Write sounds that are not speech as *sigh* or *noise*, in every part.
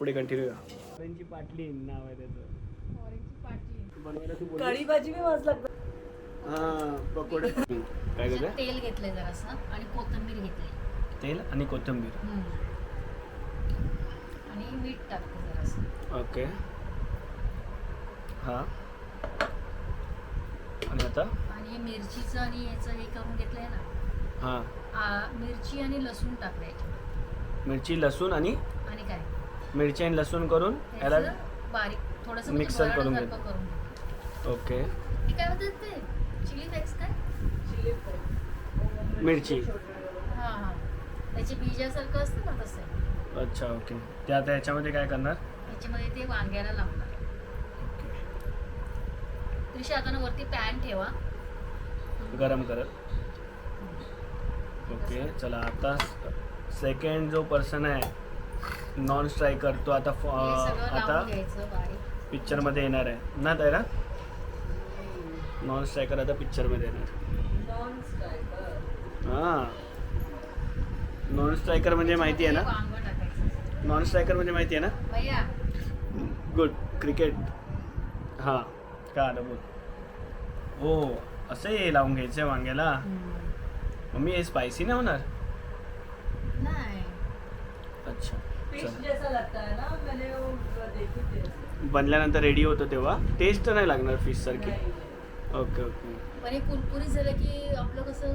पुढे कंटिन्यू ऑरेंजची पाटली नाव आहे त्याचं. बनवायला तू बोल कढी भाजी मी मस्त लागतं हा पकोडे. काय करते तेल घेतलंय जरासं आणि कोथिंबीर घेतली तेल आणि कोथिंबीर. आणि मीठ टाकते जरासं. ओके. हा. आणि आता? आणि मिरचीचं आणि याचं हे करून घेतलंय ना. हा. आ, मिरची आणि लसूण टाकायची मिरची लसूण आणि? आणि काय? मिरची आणि लसूण करून याला बारीक थोडंसं मिक्सर म्हणजे करून घेतलं. ओके. हे काय म्हणतात ते? चिली फ्लेक्स काय? मिरची. हां हां. त्याचे बीजासारखं असतं ना तसं. अच्छा ओके. ते आता याच्यामध्ये काय करणार? त्याच्यामध्ये ते वांग्याला लावणार. त्रिशा आता ना वरती पॅन ठेवा. गरम करत. ओके चला आता सेकंड जो पर्सन आहे नॉन स्ट्रायकर तो आता फ- आता बारीक. पिक्चरमध्ये येणार आहे. ना तायरा? नॉन स्ट्रायकर आता पिक्चरमध्ये येणार नॉन स्ट्रायकर हां. नॉन स्ट्रायकर म्हणजे माहिती आहे ना? नॉन स्ट्रायकर म्हणजे माहिती आहे ना? भैया. गुड क्रिकेट हां. का आलं बोल. हो असं हे लावून घ्यायचं आहे वांग्याला. मम्मी हे स्पायसी नाही होणार नाही अच्छा. है बनल्यानंतर रेडी होतो तेव्हा? टेस्ट नाही लागणार फिश सारखी? ओके ओके पण हे कुरकुरीत झालं की आपलं कसं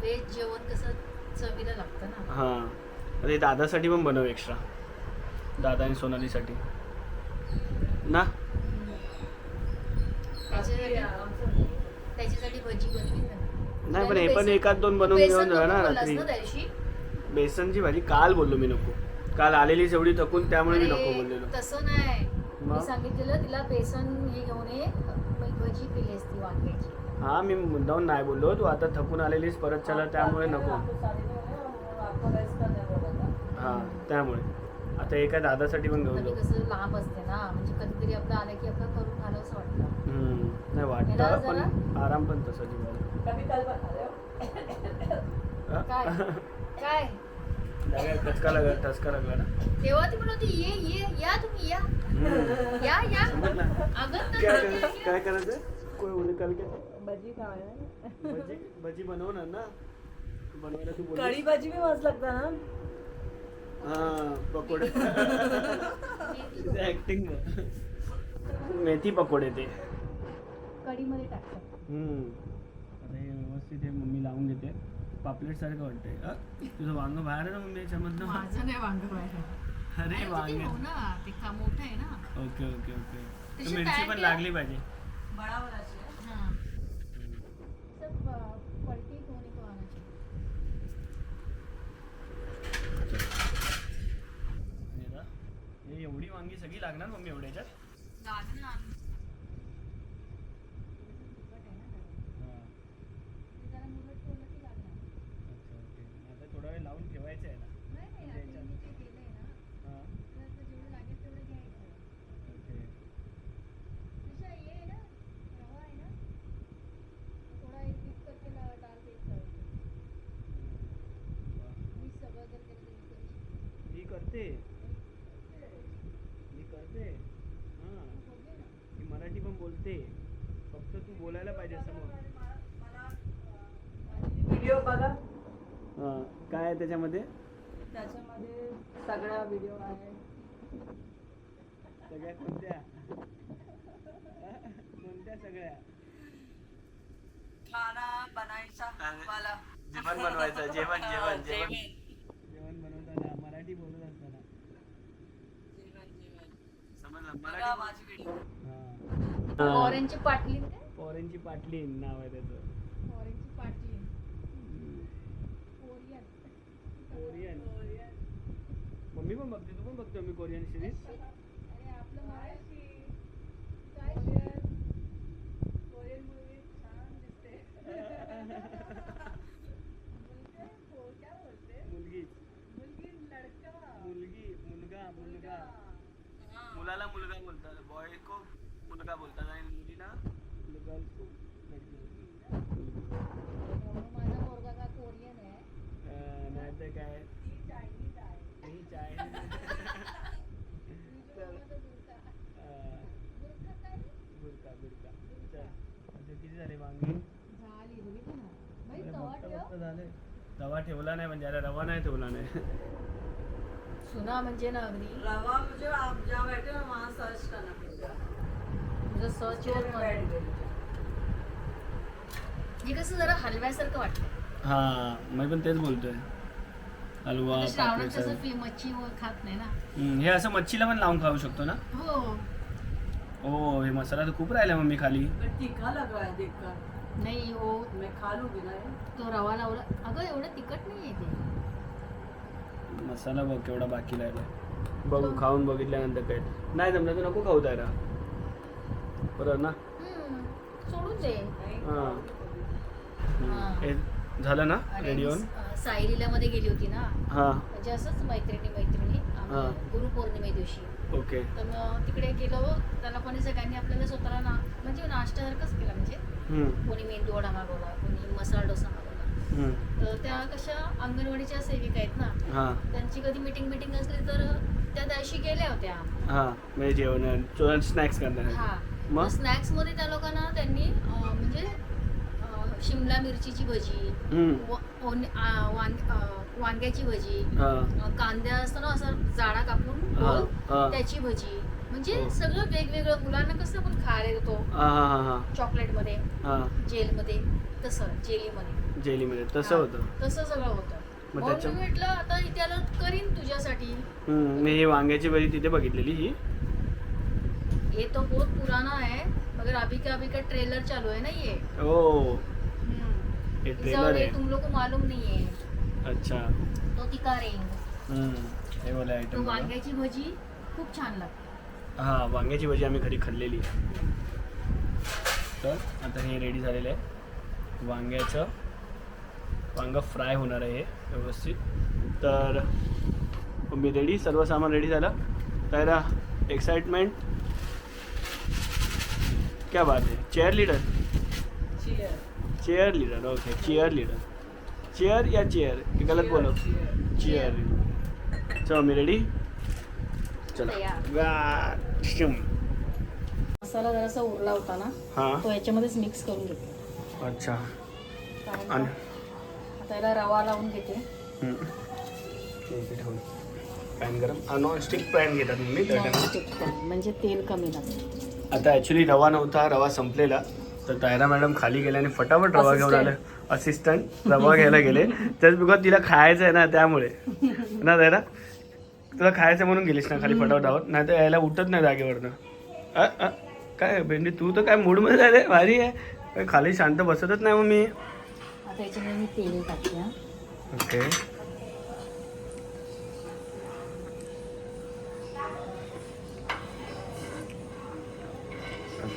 व्हेज जेवण कसं चवीला लागतं ना? हां. अरे दादासाठी पण बनव एक्स्ट्रा दादा आणि सोनालीसाठी. ना? त्याच्यासाठी भजी बनवी नाही पण हे पण एकात दोन बनवून घेऊन ना रात्री. त्या दिवशी बेसनची भाजी काल बोललो मी नको. काल आलेलीच एवढी थकून त्यामुळे मी नको बोललेलो. तसं नाही. मग? मी सांगितलेलं तिला बेसन हे घेऊन ये मग भजी केली असती वांग्याची. हां मी मुद्दाहून नाही बोललो. तू आता थकून आलेलीस परत चला त्यामुळे नको. है, था हां त्यामुळे. आता एका दादासाठी पण घेऊन कधी जाऊ. कसं लांब असते ना म्हणजे कधीतरी आपलं आलं की आपलं करून घालावं असं वाटतं. हम्म, नाही वाटतं पण आराम पण तसं जीवाला. हो हा? काय? काय? ठसका लागला ठसका लागला ना। तेव्हा ती म्हणत होती ये ये या तुम्ही या. या या? अगं काय करायचं काय करायचं कोण उद्या काल काय? भजी भजी भजी बनवणार ना? बनवायला तू बोल कढी भाजी भी मस्त लगता है ना? हा पकोडे. ऍक्टिंग *laughs* मेथी पकोडे ते. कढीमध्ये टाकतात. हम्म. आता हे व्यवस्थित हे मम्मी लावून घेते पापलेट सारखं वाटतंय. अ? तुझं वांग बाहेर आहे ना मम्मी याच्यामधनं? माझं नाही वांग बाहेर अरे हो वांग. ना ते का मोठं आहे ना? Okay okay okay. मिरची पण? लागली पाहिजे. बड़ा वाला चाहिए हां सब अ, पलटी होने को आना चाहिए आणि आता हे एवढी वांगी सगळी लागणार मम्मी एवढ्याच्यात लागणार तिखट आहे ना जरा. हां ते जरा मुरट ठेवलं की लागणार अच्छा ओके आता थोडा वेळ लावून ठेवायचं आहे ना नाही नाही म्हणजे आता मी जे केलंय ना हां तर आता जेवढं लागेल तेवढं घ्यायचं ओके तुझ्या ये आहे ना रवा आहे ना थोडा एक मिक्स करके ला- डाल देत जाऊ. वा. मी सगळं जर केलं तर मी करू शकते. मी करते. मी करते. हां. मी मराठी पण बोलते. फक्त तू बोलायला पाहिजे समोर. व्हिडिओ बघा. हां काय आहे त्याच्यामध्ये? त्याच्यामध्ये सगळ्या व्हिडिओ आहे. सगळ्या कोणत्या? कोणत्या सगळ्या? खाना बनायचा. वाला जेवण बनवायचं. जेवण जेवण. जेवण जेवण बनवताना मराठी बोलत असताना जेवण जेवण समजलं बघा मराठी माझी व्हिडिओ ऑरेंजची पाटली पाटली नाव आहे त्याचं. ऑरेंजची पाटली कोरियन. कोरियन. मम्मी पण बघते तू पण बघतो मी कोरियन सिरीज? अरे आपलं मराठी मुलगाला मुलगा बोलतात बॉय को मुलगा आणि मुलीला को माझा पोरगा का कोरियन आहे नाही काय चायनीज आहे चायनीज तर बुरका बुरका किती झाले वांगी ठेवला नाही म्हणजे रवा नाही ठेवला नाही सुना म्हणजे ना? अगदी रवा म्हणजे हे कसं जरा हलव्यासारखं वाटतं हा मी पण तेच बोलतोय. हलवा आता श्रावणात पापडी कसं सगळं. फी मच्छी व खात नाही ना. हम्म, हे असं मच्छीला पण लावून खाऊ शकतो ना? हो. ओ हे मसाला तर खूप राहिला मम्मी खाली. पर तीखा लग रहा है देखकर नाही हो. मैं खा लूंगी ना ये। तो रवा लावला. अगं एवढं तिखट नाही आहे ते. मसाला बघ केवढा बाकी राहिला. बघू खाऊन बघितल्यानंतर काय नाही जमलं तर नको खाऊ त्याला बरोबर ना? सोडून दे. हा. हा. हे झालं ना? रेडी अं, सायलीला मध्ये गेली होती ना? हा. म्हणजे असंच मैत्रिणी मैत्रिणी हा. गुरुपौर्णिमे दिवशी. ओके. तर मग तिकडे गेलो त्याला पण सगळ्यांनी आपल्याला स्वतःला ना म्हणजे नाश्त्यासारखंच केला म्हणजे हम्म, कोणी मेंदू वडा मागवला कोणी मसाला डोसा मागवला. हम्म. तर त्या कशा अंगणवाडीच्या सेविका आहेत ना हा. त्यांची कधी मीटिंग मीटिंग असली तर त्या दिवशी गेल्या होत्या. हा. म्हणजे जेवण स्नॅक्स करणार हा. मग? स्नॅक्समध्ये त्या लोकांना त्यांनी अं, म्हणजे अं, शिमला मिरचीची भजी हम्म, व- ओन- आ, वांग- अं, वांग्याची भजी हा. अं, कांद्या असतो ना असं जाडा कापून हा, गोल, हा. त्याची भजी. म्हणजे हो. सगळं वेगवेगळं मुलांना कसं आपण खायला देतो? हा हा हा हा. चॉकलेटमध्ये हा. जेल मध्ये तसं जेली मध्ये जेलीमध्ये तसं होतं. तसं सगळं होतं. मग मग त्याच्या- मी म्हटलं आता आलं करीन तुझ्यासाठी. हम्म, मी ही वांग्याची भाजी तिथे बघितलेली ही. ये तो बहुत पुराना है मगर अभी का अभी का ट्रेलर चालू है ना ये? ओ. हे इस ट्रेलर ये आहे तुम लोग को मालूम नहीं है। अच्छा। तो तिका रेंग हम्म, हे वाला तो आयटम वांग्याची भजी खूप छान लागते. हा वांग्याची भाजी आम्ही घरी खाल्लेली. तर आता हे रेडी झालेलं आहे. वांग्याचं वांग फ्राय होणार आहे हे व्यवस्थित. तर मी रेडी सर्व सामान रेडी झालं. तर एक्साइटमेंट क्या बात है? Chair leader. Chair leader okay chair leader chair या चेअर की गलत बोलो। Cheers. चेअर चलो मी रेडी चला. मसाला जरासा उरला होता ना हा। तो याच्यामध्येच मिक्स करून घेते. अच्छा। आणि? आता? याला रवा लावून घेते. पॅन गरम. नॉनस्टिक पॅन घेतात म्हणजे तेल कमी लागते आता ॲक्च्युली रवा नव्हता रवा संपलेला. तर तायरा मॅडम खाली गेले आणि फटाफट रवा घेऊन आले. असिस्टंट रवा घ्यायला गेले. जस्ट बिकॉज तिला खायचं आहे ना त्यामुळे. ना तायरा? तुला खायचं म्हणून गेलीस ना खाली फटाफट आहोत नाही तर यायला उठत नाही जागेवरनं. काय बेंडी? तू तर काय मूडमध्ये झाले? भारी आहे. खाली शांत बसतच नाही मग मी. ओके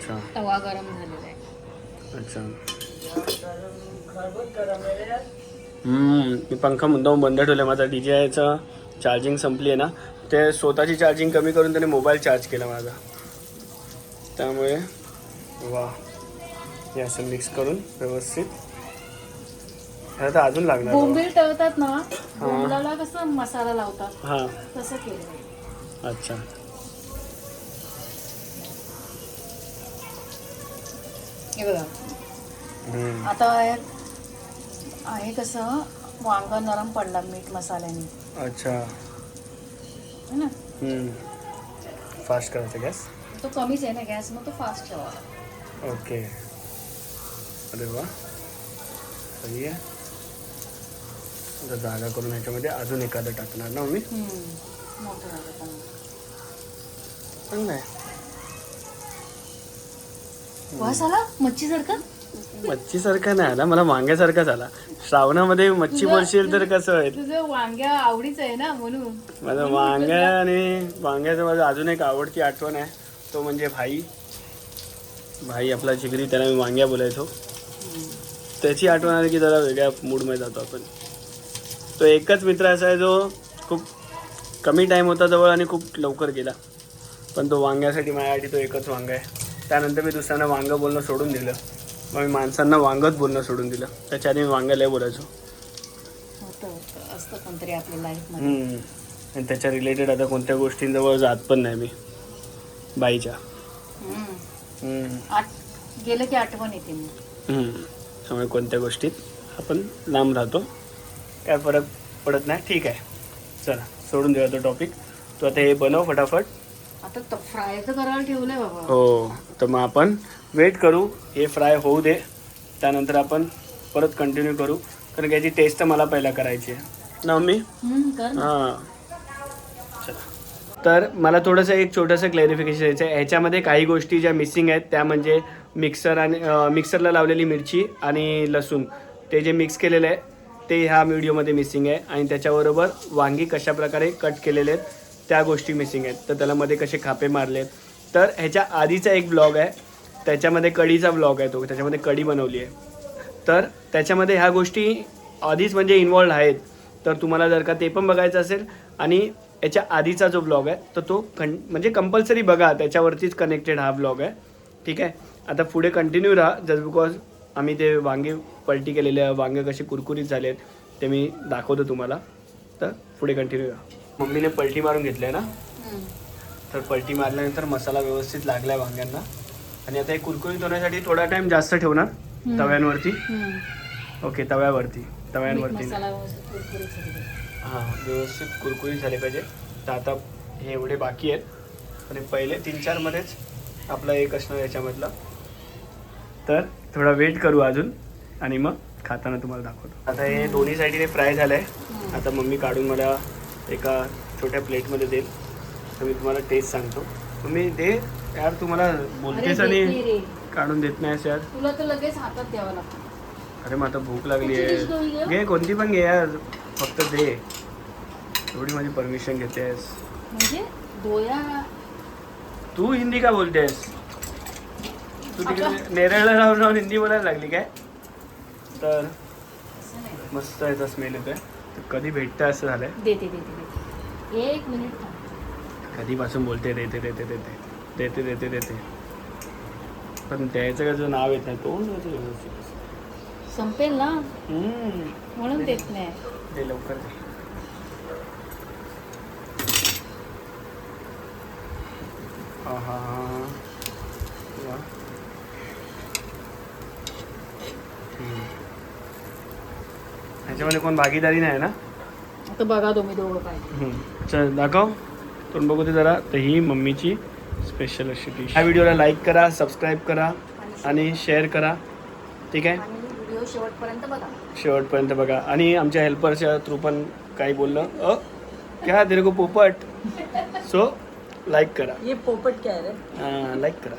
अच्छा. तवा गरम झालेला आहे. अच्छा. हम्म, मी पंखा मुद्दाम बंद ठेवला माझा डी जे आयचं चार्जिंग संपली आहे ना. ते स्वतःची चार्जिंग कमी करून त्याने मोबाईल चार्ज केला माझा. त्यामुळे वा हे असं मिक्स करून व्यवस्थित. ह्याला तर अजून लागणार बोंबील तळतात ना बोंबलाला कसं मसाला लावतात? हां. तसं केलं. अच्छा. हे बघा. आता आहे कसं वांग नरम पडला मीठ मसाल्याने. अच्छा. है ना? फास्ट करायचं गॅस? तो कमीच आहे ना गॅस मग तो फास्ट ठेवा. ओके. अरे वा. सही आहे. आता जागा करून ह्याच्यामध्ये अजून एखादं टाकणार ना मी मोठं. चांगलं आहे वास आला मच्छी सारखं मच्छीसारखा नाही आला मला वांग्यासारखाच आला श्रावणामध्ये मच्छी बोलशील तर कसं होईल? तुझं वांग्या आवडीच आहे ना म्हणून. माझं वांग्या आणि वांग्याचं माझं अजून एक आवडती आठवण आहे. तो म्हणजे भाई. भाई आपला जिगरी त्याला मी वांग्या बोलायचो. त्याची आठवण आली की जरा वेगळ्या मूडमध्ये जातो आपण. तो एकच मित्र असा आहे जो खूप कमी टाईम होता जवळ आणि खूप लवकर गेला. पण तो वांग्यासाठी माझ्यासाठी तो एकच वांगा आहे. त्यानंतर मी दुसऱ्यांना वांगं बोलणं सोडून दिलं. मग मी माणसांना वांगच बोलणं सोडून दिलं. त्याच्या आधी मी वांग्या लय बोलायचो. होतं होतं. असतं कोणतरी आपल्या लाईफमध्ये हम्म. आणि त्याच्या रिलेटेड आता कोणत्या गोष्टींजवळ जात पण नाही मी. बाईच्या. हम्म. हम्म. आठ गेलं की आठवण येते मग. हम्म. त्यामुळे कोणत्या गोष्टीत आपण लांब राहतो काय फरक पडत नाही. ठीक आहे. चला सोडून देऊया तो टॉपिक तू आता हे बनव फटाफट. आता फ्रायचं करायला ठेवलंय बाबा. हो तर मग आपण वेट करू. हे फ्राय होऊ दे. त्यानंतर आपण परत कंटिन्यू करू. कारण की याची टेस्ट तर मला पहिला करायची आहे. ना मम्मी? हम्म, कर ना. हां. चला. तर मला थोडंसं एक छोटंसं क्लॅरिफिकेशन द्यायचं आहे. ह्याच्यामध्ये काही गोष्टी ज्या मिसिंग आहेत त्या म्हणजे मिक्सर आणि अं, मिक्सरला लावलेली मिरची आणि लसूण. ते जे मिक्स केलेलं आहे ते ह्या व्हिडिओमध्ये मिसिंग आहे. आणि त्याच्याबरोबर वांगी कशा प्रकारे कट केलेले आहेत त्या गोष्टी मिसिंग आहेत. तर त्याला मध्ये कसे खापे मारले. आहेत तर ह्याच्या आधीचा एक ब्लॉग आहे. त्याच्यामध्ये कढीचा ब्लॉग आहे तो. त्याच्यामध्ये कढी बनवली आहे. तर त्याच्यामध्ये ह्या गोष्टी आधीच म्हणजे इन्वॉल्ड आहेत. तर तुम्हाला जर का ते पण बघायचं असेल आणि याच्या आधीचा जो ब्लॉग आहे तर तो कं म्हणजे कंपल्सरी बघा. त्याच्यावरतीच कनेक्टेड हा ब्लॉग आहे. ठीक आहे? आता पुढे कंटिन्यू राहा. जस्ट बिकॉज आम्ही ते वांगे पलटी केलेले वांगे कसे कुरकुरीत झाले आहेत ते मी दाखवतो तुम्हाला. तर पुढे कंटिन्यू राहा. मम्मीने पलटी मारून घेतलं आहे ना. तर पलटी मारल्यानंतर मसाला व्यवस्थित लागला आहे वांग्यांना. आणि आता हे कुरकुरीत होण्यासाठी थोडा टाइम जास्त ठेवणार. तव्यांवरती. ओके तव्यावरती. तव्यांवरती. हां व्यवस्थित कुरकुरीत झाले पाहिजे. तर आता हे एवढे बाकी आहेत. आणि पहिले तीन चारमध्येच आपला एक असणार याच्यामधला. तर थोडा वेट करू अजून. आणि मग खाताना तुम्हाला दाखवतो. आता हे दोन्ही साईडने फ्राय झालं आहे. आता मम्मी काढून मला एका छोट्या प्लेटमध्ये देईल. तर मी तुम्हाला टेस्ट सांगतो. तुम्ही दे यार तुम्हाला बोलतेस अरे आणि. काढून देत नाहीस यार. तुला तर लगेच हातात द्यावं लागतं. अरे मग आता भूक लागली आहे. घे? कोणती पण घे यार. फक्त दे. एवढी माझी परमिशन घेतेस. म्हणजे दोया. तू हिंदी का बोलतेस? तू तिकडे नेरळला राहून राहून हिंदी बोलायला लागली काय? तर. मस्त याचा स्मेल येतोय. कधी भेटतं असं झालंय? देते देते देते. एक मिनिट थांब. कधीपासून बोलते देते देते देते. देते देते देते. पण द्यायचं का नाव येत नाही. तोंड व्यवस्थित. संपेल ना? हम्म. म्हणून देत नाही. दे लवकर दे. हा हा वा. हम्म. ह्याच्यामध्ये कोण भागीदारी नाही ना? आता बघा तुम्ही दोघं हम्म. चल दाखव. तोंड बघू दे जरा. तर ही मम्मीची स्पेशल अशी डिश ह्या व्हिडिओला लाईक करा सबस्क्राईब करा आणि शेअर करा. ठीक आहे? आणि व्हिडिओ शेवटपर्यंत बघा. शेवटपर्यंत बघा. आणि आमच्या हेल्परच्या थ्रू पण काही बोललं. अ? क्या तेरे को पोपट. सो लाईक करा. ये पोपट काय रे? लाईक करा.